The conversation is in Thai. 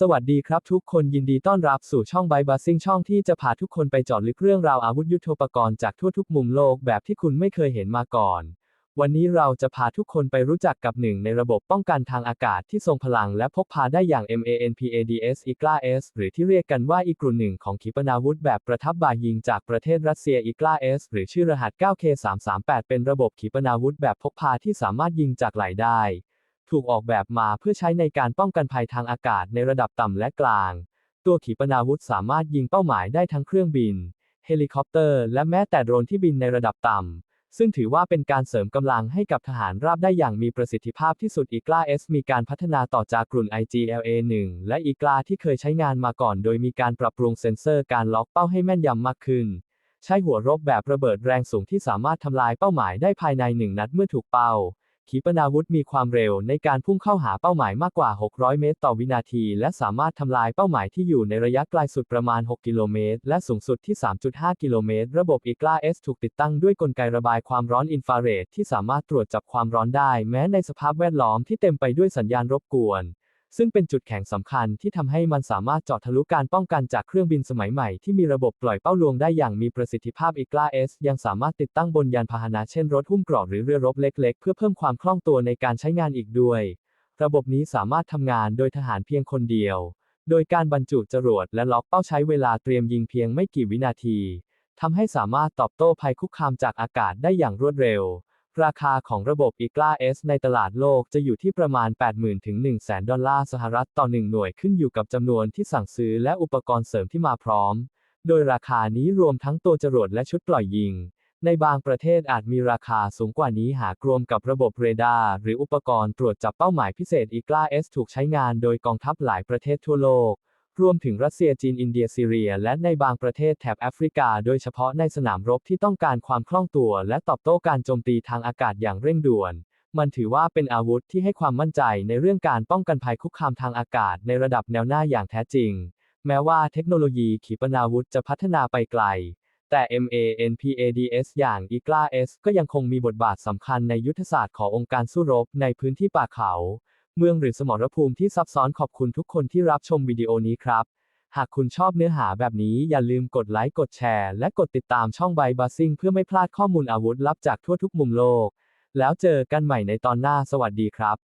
สวัสดีครับทุกคนยินดีต้อนรับสู่ช่องไบบัสซิงช่องที่จะพาทุกคนไปเจอดลึกเรื่องราวอาวุธยุทโธปกรณ์จากทั่วทุกมุมโลกแบบที่คุณไม่เคยเห็นมาก่อน วันนี้เราจะพาทุกคนไปรู้จักกับหนึ่งในระบบป้องกันทางอากาศที่ทรงพลังและพกพาได้อย่าง MANPADS IGLA S หรือที่เรียกกันว่าอีกรุ่นหนึ่งของขีปนาวุธแบบประทับบ่ายิงจากประเทศรัสเซีย IGLA S หรือชื่อรหัส 9K338 เป็นระบบขีปนาวุธแบบพกพาที่สามารถยิงจากไหลได้ ถูกออกแบบมาเพื่อใช้ในการป้องกันภัยทางอากาศในระดับต่ำและกลาง ตัวขีปนาวุธสามารถยิงเป้าหมายได้ทั้งเครื่องบิน เฮลิคอปเตอร์ และแม้แต่โดรนที่บินในระดับต่ำซึ่งถือว่าเป็นการเสริมกำลังให้กับทหารราบได้อย่างมีประสิทธิภาพที่สุดอีกลา S มีการพัฒนาต่อจากกลุ่น IGLA-1 และอีกลาที่เคยใช้งานมาก่อน โดยมีการปรับปรุงเซ็นเซอร์การล็อกเป้าให้แม่นยำมากขึ้น ใช้หัวรบแบบระเบิดแรงสูงที่สามารถทำลายเป้าหมายได้ภายในหนึ่งนัดเมื่อถูกเป้า ขีปนาวุธมีความเร็วในการพุ่งเข้าหาเป้าหมายมากกว่า 600 เมตร ต่อวินาที และสามารถทำลายเป้าหมายที่อยู่ในระยะไกลสุดประมาณ 6 กิโลเมตร และสูงสุดที่ 3.5 กิโลเมตร ระบบอีกลา S ถูกติดตั้งด้วยกลไกระบายความร้อนอินฟราเรดที่สามารถตรวจจับความร้อนได้ แม้ในสภาพแวดล้อมที่เต็มไปด้วยสัญญาณรบกวน ซึ่งเป็นจุดแข็งสำคัญที่ทำให้มันสามารถเจาะทะลุการป้องกันจากเครื่องบินสมัยใหม่ที่มีระบบปล่อยเป้าลวงได้อย่างมีประสิทธิภาพอีกล่า S ยังสามารถติดตั้งบนยานพาหนะเช่นรถหุ้มเกราะหรือเรือรบเล็ก ๆ เพื่อเพิ่มความคล่องตัวในการใช้งานอีกด้วย ระบบนี้สามารถทำงานโดยทหารเพียงคนเดียว โดยการบรรจุจรวดและล็อกเป้าใช้เวลาเตรียมยิงเพียงไม่กี่วินาทีทำให้สามารถตอบโต้ภัยคุกคามจากอากาศได้อย่างรวดเร็ว ราคาของระบบอีกลา S ในตลาดโลกจะอยู่ที่ประมาณ 80,000 ถึง 100,000 ดอลลาร์สหรัฐต่อ 1 หน่วยขึ้นอยู่กับจำนวนที่สั่งซื้อและอุปกรณ์เสริมที่มาพร้อม โดยราคานี้รวมทั้งตัวจรวดและชุดปล่อยยิง ในบางประเทศอาจมีราคาสูงกว่านี้หากรวมกับระบบเรดาร์หรืออุปกรณ์ตรวจจับเป้าหมายพิเศษอีกลา S ถูกใช้งานโดยกองทัพหลายประเทศทั่วโลก รวมถึงรัสเซียจีนอินเดียซีเรีย และในบางประเทศแถบแอฟริกา โดยเฉพาะในสนามรบที่ต้องการความคล่องตัว และตอบโต้การโจมตีทางอากาศอย่างเร่งด่วน มันถือว่าเป็นอาวุธที่ให้ความมั่นใจในเรื่องการป้องกันภัยคุกคามทางอากาศในระดับแนวหน้าอย่างแท้จริง แม้ว่าเทคโนโลยีขีปนาวุธจะพัฒนาไปไกล แต่ MANPADS อย่าง IGLA S ก็ยังคงมีบทบาทสำคัญในยุทธศาสตร์ขององค์การสู้รบในพื้นที่ป่าเขา เมืองหรือสมรภูมิที่ซับซ้อนขอบคุณทุกคนที่รับชมวิดีโอนี้ครับ หากคุณชอบเนื้อหาแบบนี้อย่าลืมกดไลค์ กดแชร์ และกดติดตามช่องไบบัสซิ่งเพื่อไม่พลาดข้อมูลอาวุธลับจากทั่วทุกมุมโลก แล้วเจอกันใหม่ในตอนหน้าสวัสดีครับ